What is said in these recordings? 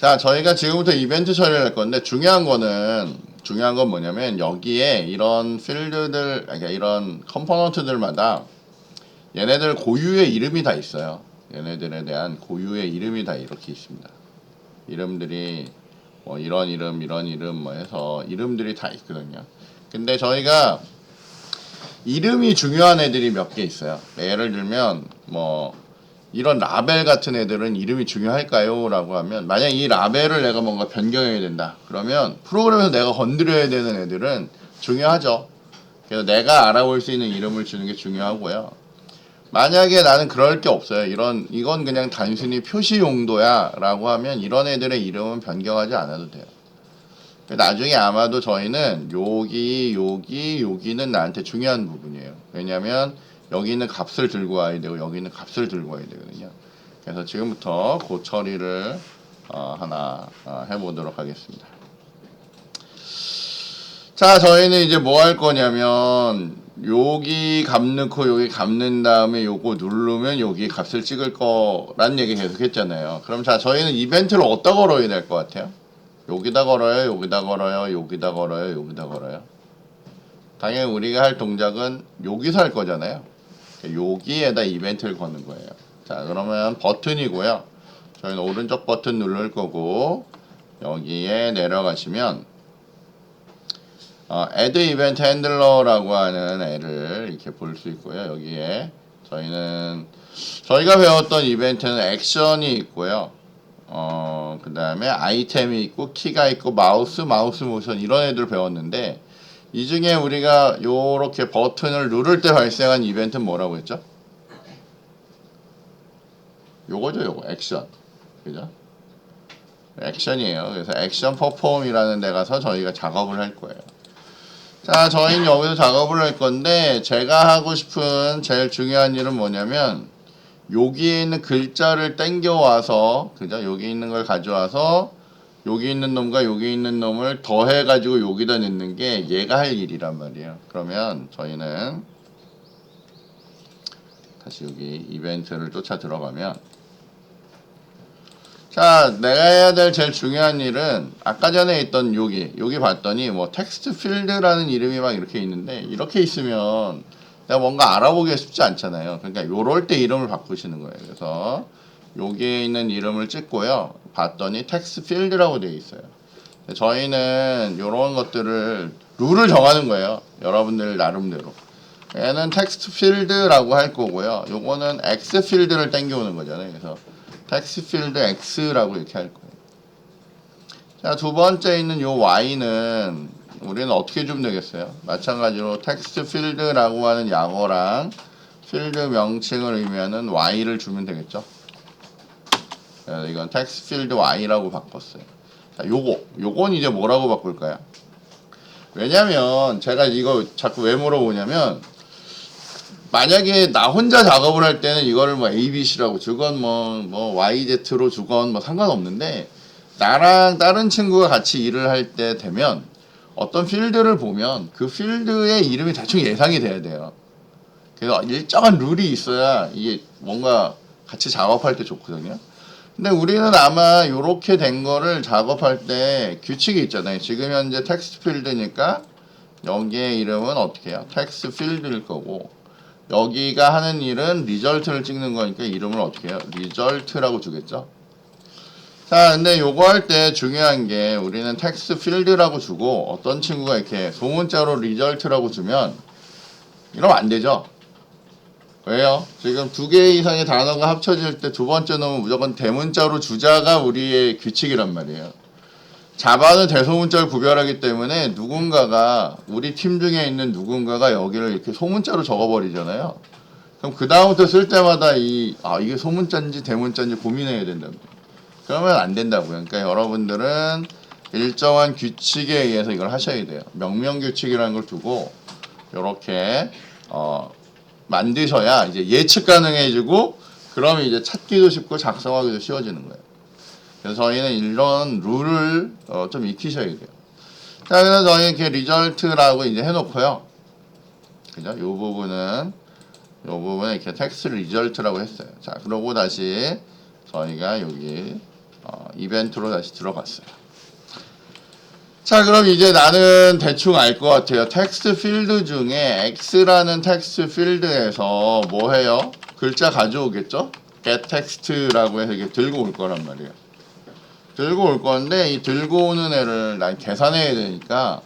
자, 저희가 지금부터 이벤트 처리를 할 건데 중요한 거는 중요한 건 뭐냐면 여기에 이런 필드들 그러니까 이런 컴포넌트들마다 얘네들 고유의 이름이 다 있어요. 얘네들에 대한 고유의 이름이 다 이렇게 있습니다. 이름들이 뭐 이런 이름 이런 이름 뭐 해서 이름들이 다 있거든요. 근데 저희가 이름이 중요한 애들이 몇 개 있어요. 예를 들면 뭐 이런 라벨 같은 애들은 이름이 중요할까요? 라고 하면 만약 이 라벨을 내가 뭔가 변경해야 된다. 그러면 프로그램에서 내가 건드려야 되는 애들은 중요하죠. 그래서 내가 알아볼 수 있는 이름을 주는 게 중요하고요. 만약에 나는 그럴 게 없어요. 이런 이건 그냥 단순히 표시 용도야라고 하면 이런 애들의 이름은 변경하지 않아도 돼요. 나중에 아마도 저희는 여기 여기 여기는 나한테 중요한 부분이에요. 왜냐하면 여기 있는 값을 들고 와야 되고 여기 있는 값을 들고 와야 되거든요. 그래서 지금부터 그 처리를 어, 하나 어, 해보도록 하겠습니다. 자, 저희는 이제 뭐 할 거냐면 여기 값 넣고 여기 값 넣은 다음에 요거 누르면 여기 값을 찍을 거란 얘기 계속 했잖아요. 그럼 자, 저희는 이벤트를 어디다 걸어야 될 것 같아요? 여기다 걸어요, 여기다 걸어요, 여기다 걸어요, 여기다 걸어요. 당연히 우리가 할 동작은 여기서 할 거잖아요. 여기에다 이벤트를 거는 거예요. 자, 그러면 버튼이고요. 저희는 오른쪽 버튼 누를 거고 여기에 내려가시면 어, add event handler라고 하는 애를 이렇게 볼 수 있고요. 여기에 저희는 저희가 배웠던 이벤트는 액션이 있고요. 어, 그 다음에 아이템이 있고 키가 있고 마우스, 마우스 모션 이런 애들 배웠는데 이 중에 우리가 요렇게 버튼을 누를 때 발생한 이벤트는 뭐라고 했죠? 요거죠, 요거. 액션. 그죠? 액션이에요. 그래서 액션 퍼폼이라는 데 가서 저희가 작업을 할 거예요. 자, 저희는 여기서 작업을 할 건데 제가 하고 싶은 제일 중요한 일은 뭐냐면 여기에 있는 글자를 땡겨 와서 그죠? 여기 있는 걸 가져와서 여기 있는 놈과 여기 있는 놈을 더해 가지고 여기다 넣는 게 얘가 할 일이란 말이에요. 그러면 저희는 다시 여기 이벤트를 쫓아 들어가면 자, 내가 해야 될 제일 중요한 일은 아까 전에 있던 여기 여기 봤더니 뭐 텍스트 필드라는 이름이 막 이렇게 있는데 이렇게 있으면 내가 뭔가 알아보기가 쉽지 않잖아요. 그러니까 요럴 때 이름을 바꾸시는 거예요. 그래서 여기에 있는 이름을 찍고요. 봤더니 텍스트 필드라고 되어 있어요. 저희는 이런 것들을 룰을 정하는 거예요. 여러분들 나름대로. 얘는 텍스트 필드라고 할 거고요. 요거는 X 필드를 땡겨오는 거잖아요. 그래서 텍스트 필드 X라고 이렇게 할 거예요. 자, 두 번째 있는 요 Y는 우리는 어떻게 주면 되겠어요? 마찬가지로 텍스트 필드라고 하는 약어랑 필드 명칭을 의미하는 Y를 주면 되겠죠? 이건 텍스트 필드 Y라고 바꿨어요. 자, 요거, 요건 이제 뭐라고 바꿀까요? 왜냐면 제가 이거 자꾸 왜 물어보냐면 만약에 나 혼자 작업을 할 때는 이거를 뭐 ABC라고 주건 뭐, 뭐 YZ로 주건 뭐 상관없는데 나랑 다른 친구가 같이 일을 할 때 되면 어떤 필드를 보면 그 필드의 이름이 대충 예상이 돼야 돼요. 그래서 일정한 룰이 있어야 이게 뭔가 같이 작업할 때 좋거든요. 근데 우리는 아마 이렇게 된 거를 작업할 때 규칙이 있잖아요. 지금 현재 텍스트 필드니까 여기의 이름은 어떻게 해요? 텍스트 필드일 거고 여기가 하는 일은 리절트를 찍는 거니까 이름을 어떻게 해요? 리절트라고 주겠죠? 자, 근데 요거 할 때 중요한 게 우리는 텍스트 필드라고 주고 어떤 친구가 이렇게 소문자로 리절트라고 주면 이러면 안 되죠? 왜요? 지금 두 개 이상의 단어가 합쳐질 때 두 번째 놈은 무조건 대문자로 주자가 우리의 규칙이란 말이에요. 자바는 대소문자를 구별하기 때문에 누군가가 우리 팀 중에 있는 누군가가 여기를 이렇게 소문자로 적어버리잖아요. 그럼 그 다음부터 쓸 때마다 이 아 이게 소문자인지 대문자인지 고민해야 된다고. 그러면 안 된다고요. 그러니까 여러분들은 일정한 규칙에 의해서 이걸 하셔야 돼요. 명명 규칙이라는 걸 두고 이렇게 어, 만드셔야 이제 예측 가능해지고 그러면 이제 찾기도 쉽고 작성하기도 쉬워지는 거예요. 그래서 저희는 이런 룰을 어, 좀 익히셔야 돼요. 자, 그래서 저희 이렇게 리절트라고 이제 해놓고요. 그죠? 요 부분은 요 부분에 이렇게 텍스트 리절트라고 했어요. 자, 그러고 다시 저희가 여기 어, 이벤트로 다시 들어갔어요. 자, 그럼 이제 나는 대충 알 것 같아요. 텍스트 필드 중에 x라는 텍스트 필드에서 뭐 해요? 글자 가져오겠죠? get text라고 해서 이게 들고 올 거란 말이에요. 들고 올 건데 이 들고 오는 애를 난 계산해야 되니까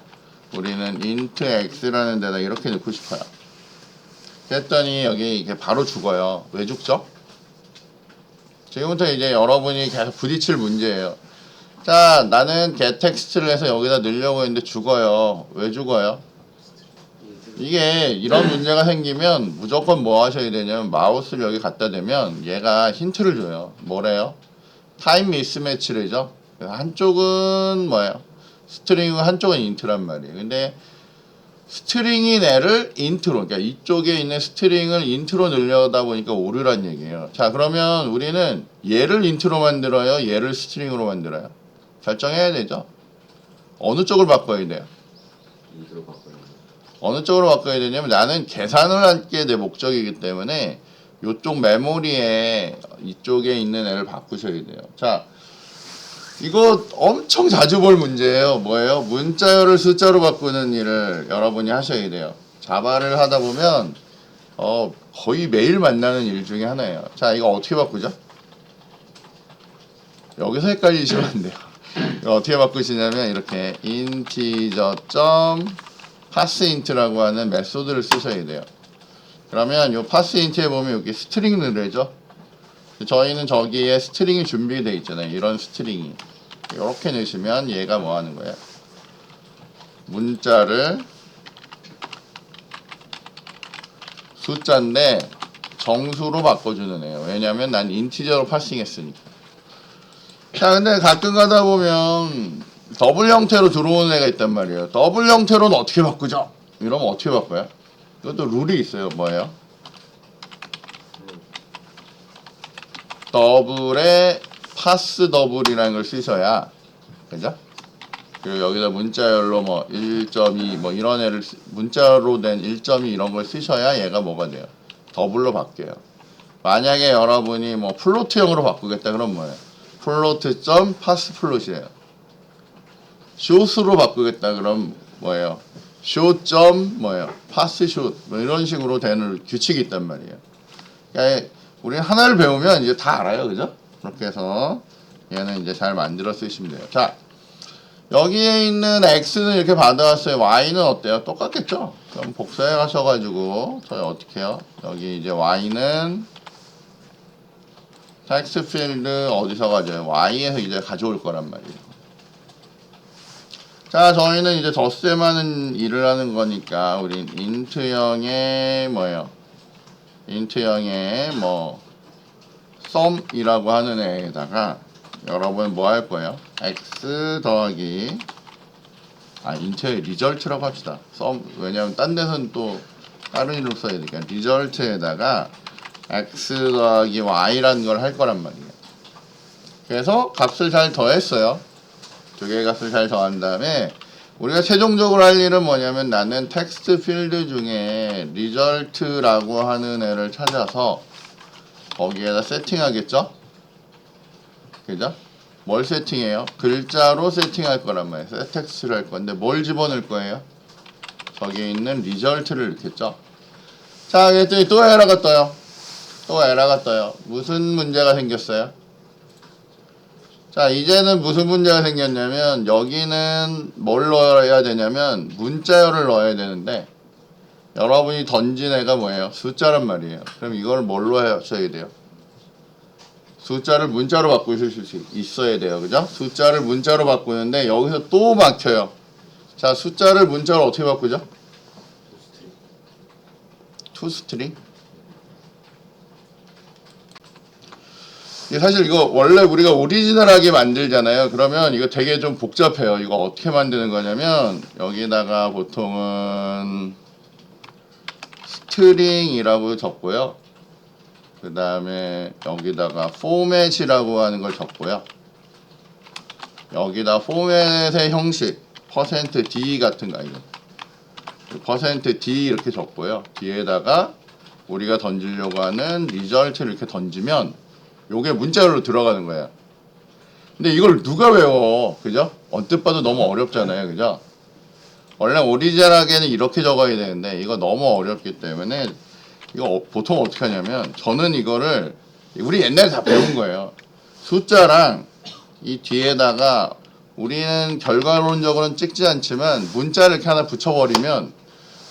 우리는 int x라는 데다 이렇게 넣고 싶어요. 그랬더니 여기 이게 바로 죽어요. 왜 죽죠? 지금부터 이제 여러분이 계속 부딪힐 문제예요. 자, 나는 get text를 해서 여기다 넣으려고 했는데 죽어요. 왜 죽어요? 이게 이런 문제가 생기면 무조건 뭐 하셔야 되냐면 마우스를 여기 갖다 대면 얘가 힌트를 줘요. 뭐래요? 타임 미스매치래죠. 그래서 한쪽은 뭐예요? 스트링 한쪽은 인트란 말이에요. 근데 스트링인 애를 인트로, 그러니까 이쪽에 있는 스트링을 인트로 늘려다 보니까 오류란 얘기예요. 자, 그러면 우리는 얘를 인트로 만들어요? 얘를 스트링으로 만들어요? 결정해야 되죠. 어느 쪽을 바꿔야 돼요? 어느 쪽으로 바꿔야 되냐면 나는 계산을 할 게 내 목적이기 때문에 이쪽 메모리에 이쪽에 있는 애를 바꾸셔야 돼요. 자, 이거 엄청 자주 볼 문제예요. 뭐예요? 문자열을 숫자로 바꾸는 일을 여러분이 하셔야 돼요. 자바를 하다 보면 어, 거의 매일 만나는 일 중에 하나예요. 자, 이거 어떻게 바꾸죠? 여기서 헷갈리시면 안 돼요. 이거 어떻게 바꾸시냐면 이렇게 인티저 점 파스인트라고 하는 메소드를 쓰셔야 돼요. 그러면 이 파스인트에 보면 여기 스트링 늘려죠. 저희는 저기에 스트링이 준비되어 있잖아요. 이런 스트링이 이렇게 넣으시면 얘가 뭐 하는 거예요? 문자를 숫자인데 정수로 바꿔주는 애예요. 왜냐하면 난 인티저로 파싱했으니까. 자, 근데 가끔 가다 보면 더블 형태로 들어오는 애가 있단 말이에요. 더블 형태로는 어떻게 바꾸죠? 이러면 어떻게 바꿔요? 이것도 룰이 있어요. 뭐예요? 더블에 파스 더블이라는 걸 쓰셔야 그죠? 그리고 여기다 문자열로 뭐 1.2 뭐 이런 애를 쓰- 문자로 된 1.2 이런 걸 쓰셔야 얘가 뭐가 돼요? 더블로 바뀌어요. 만약에 여러분이 뭐 플로트형으로 바꾸겠다 그럼 뭐예요? 플로트 점 파스 플롯이에요. 숏으로 바꾸겠다 그럼 뭐예요? 숏 점 뭐예요? 파스 숏 뭐 이런 식으로 되는 규칙이 있단 말이에요. 그러니까 우리 하나를 배우면 이제 다 알아요, 그죠? 그렇게 해서 얘는 이제 잘 만들어 쓰시면 돼요. 자, 여기에 있는 x는 이렇게 받아왔어요. y는 어때요? 똑같겠죠? 그럼 복사해 가셔가지고 저희 어떻게 해요? 여기 이제 y는 텍스트 필드 어디서 가져요? y에서 이제 가져올 거란 말이에요. 자, 저희는 이제 덧셈하는 일을 하는 거니까 우린 인트형의 뭐예요? 인트형의 뭐 썸이라고 하는 애에다가 여러분 뭐 할 거예요? x 더하기 아 인트의 리절트라고 합시다. 썸 왜냐하면 딴 데서는 또 다른 이름 써야 되니까 리절트에다가 x 더하기 y라는 걸 할 거란 말이에요. 그래서 값을 잘 더했어요. 두 개의 값을 잘 더한 다음에 우리가 최종적으로 할 일은 뭐냐면 나는 텍스트 필드 중에 리절트라고 하는 애를 찾아서 거기에다 세팅하겠죠? 그죠? 뭘 세팅해요? 글자로 세팅할 거란 말이에요. 세텍스트를 할 건데 뭘 집어넣을 거예요? 저기에 있는 리절트를 넣겠죠? 자, 그랬더니 또 에러가 떠요. 또 에러가 떠요. 무슨 문제가 생겼어요? 자, 이제는 무슨 문제가 생겼냐면 여기는 뭘 넣어야 되냐면 문자열을 넣어야 되는데 여러분이 던진 애가 뭐예요? 숫자란 말이에요. 그럼 이걸 뭘로 하셔야 돼요? 숫자를 문자로 바꾸실 수 있어야 돼요. 그죠? 숫자를 문자로 바꾸는데 여기서 또 막혀요. 자, 숫자를 문자로 어떻게 바꾸죠? 투스트링? 이게 사실 이거 원래 우리가 오리지널하게 만들잖아요. 그러면 이거 되게 좀 복잡해요. 이거 어떻게 만드는 거냐면 여기다가 보통은 스트링이라고 적고요. 그 다음에 여기다가 포맷이라고 하는 걸 적고요. 여기다 포맷의 형식 퍼센트 %d 같은 거 이거 퍼센트 %d 이렇게 적고요. 뒤에다가 우리가 던지려고 하는 리절트를 이렇게 던지면 요게 문자로 들어가는 거예요. 근데 이걸 누가 외워? 그죠? 언뜻 봐도 너무 어렵잖아요. 그죠? 원래 오리지널하게는 이렇게 적어야 되는데 이거 너무 어렵기 때문에 이거 어- 보통 어떻게 하냐면 저는 이거를 우리 옛날에 다 배운 거예요. 숫자랑 이 뒤에다가 우리는 결과론적으로는 찍지 않지만 문자를 이렇게 하나 붙여버리면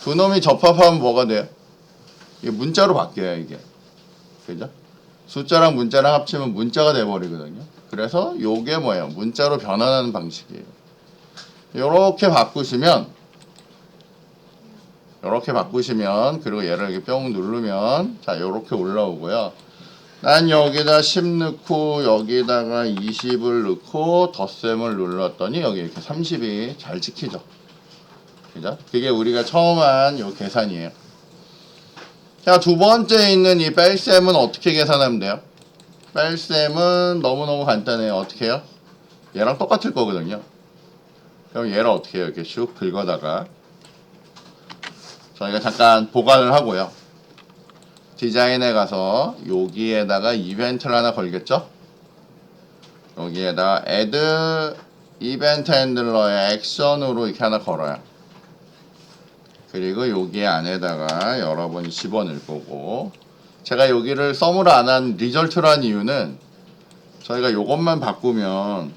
두 놈이 접합하면 뭐가 돼요? 이게 문자로 바뀌어요 이게 그죠? 숫자랑 문자랑 합치면 문자가 돼버리거든요. 그래서 요게 뭐예요? 문자로 변환하는 방식이에요. 요렇게 바꾸시면 요렇게 바꾸시면 그리고 얘를 이렇게 뿅 누르면 자 요렇게 올라오고요. 난 여기다 10 넣고 여기다가 20을 넣고 덧셈을 눌렀더니 여기 이렇게 30이 잘 찍히죠. 그죠? 그게 우리가 처음 한 요 계산이에요. 자, 두 번째 있는 이 뺄셈은 어떻게 계산하면 돼요? 뺄셈은 너무너무 간단해요. 어떻게 해요? 얘랑 똑같을 거거든요. 그럼 얘를 어떻게 해요? 이렇게 슉 긁어다가 저희가 잠깐 보관을 하고요. 디자인에 가서 여기에다가 이벤트를 하나 걸겠죠? 여기에다가 add 이벤트 핸들러의 액션으로 이렇게 하나 걸어요. 그리고 여기 안에다가 여러분이 집어넣을 거고 제가 여기를 썸을 안 한 리절트로 한 이유는 저희가 요것만 바꾸면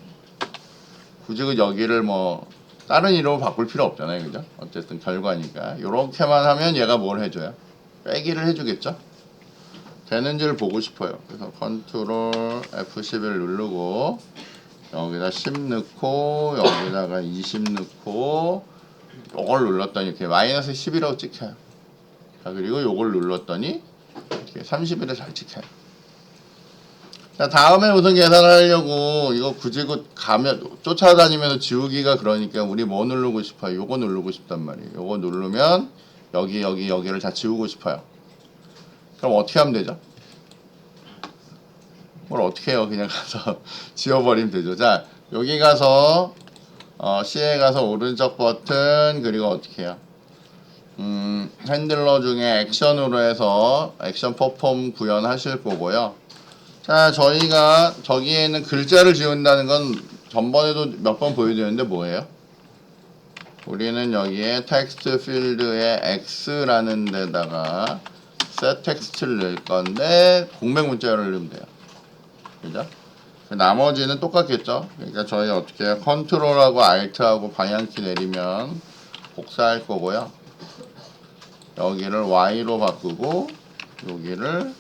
굳이 그 여기를 뭐 다른 이름으로 바꿀 필요 없잖아요. 그죠? 어쨌든 결과니까. 요렇게만 하면 얘가 뭘 해줘요? 빼기를 해주겠죠? 되는지를 보고 싶어요. 그래서 컨트롤 F11 누르고 여기다 10 넣고 여기다가 20 넣고 요걸 눌렀더니 이렇게 마이너스 10이라고 찍혀요. 자 그리고 요걸 눌렀더니 이렇게 31에 잘 찍혀요. 자 다음에 우선 계산하려고 이거 굳이 그 가면 쫓아다니면서 지우기가 그러니까 우리 뭐 누르고 싶어요? 요거 누르고 싶단 말이에요. 요거 누르면 여기 여기 여기를 다 지우고 싶어요. 그럼 어떻게 하면 되죠? 뭘 어떻게 해요? 그냥 가서 지워버리면 되죠. 자 여기 가서 어, C에 가서 오른쪽 버튼 그리고 어떻게 해요? 음, 핸들러 중에 액션으로 해서 액션 퍼폼 구현하실 거고요. 자, 저희가 저기에는 글자를 지운다는 건 전번에도 몇 번 보여드렸는데 뭐예요? 우리는 여기에 텍스트 필드에 X라는 데다가 set 텍스트를 넣을 건데 공백 문자를 넣으면 돼요. 그죠? 나머지는 똑같겠죠. 그러니까 저희 어떻게? 컨트롤하고 알트하고 방향키 내리면 복사할 거고요. 여기를 Y로 바꾸고 여기를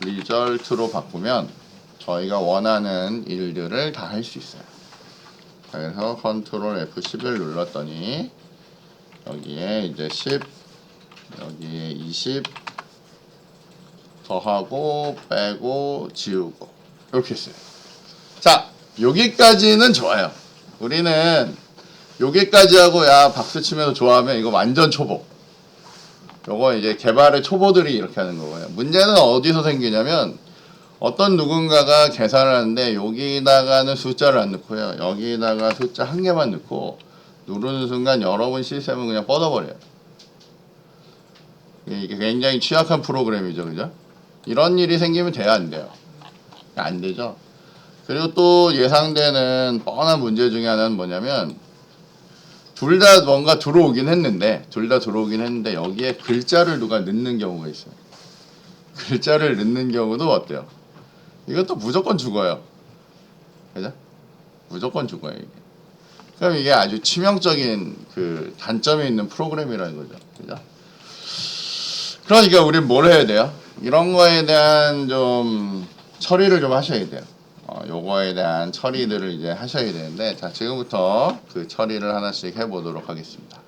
리절트로 바꾸면 저희가 원하는 일들을 다 할 수 있어요. 그래서 컨트롤 F11 눌렀더니 여기에 이제 10 여기에 20 더하고 빼고 지우고 이렇게 했어요. 자, 여기까지는 좋아요. 우리는 여기까지 하고 야 박수 치면서 좋아하면 이거 완전 초보. 요거 이제 개발의 초보들이 이렇게 하는 거고요. 문제는 어디서 생기냐면 어떤 누군가가 계산을 하는데 여기다가는 숫자를 안 넣고요. 여기다가 숫자 한 개만 넣고 누르는 순간 여러분 시스템은 그냥 뻗어버려요. 이게 굉장히 취약한 프로그램이죠, 그죠? 이런 일이 생기면 돼야 안 돼요. 안 되죠. 그리고 또 예상되는 뻔한 문제 중에 하나는 뭐냐면 둘 다 뭔가 들어오긴 했는데 둘 다 들어오긴 했는데 여기에 글자를 누가 넣는 경우가 있어요. 글자를 넣는 경우도 어때요? 이것도 무조건 죽어요. 그죠? 무조건 죽어요 이게. 그럼 이게 아주 치명적인 그 단점이 있는 프로그램이라는 거죠. 그죠? 그러니까 우리는 뭘 해야 돼요? 이런 거에 대한 좀 처리를 좀 하셔야 돼요. 어, 요거에 대한 처리들을 이제 하셔야 되는데, 자, 지금부터 그 처리를 하나씩 해보도록 하겠습니다.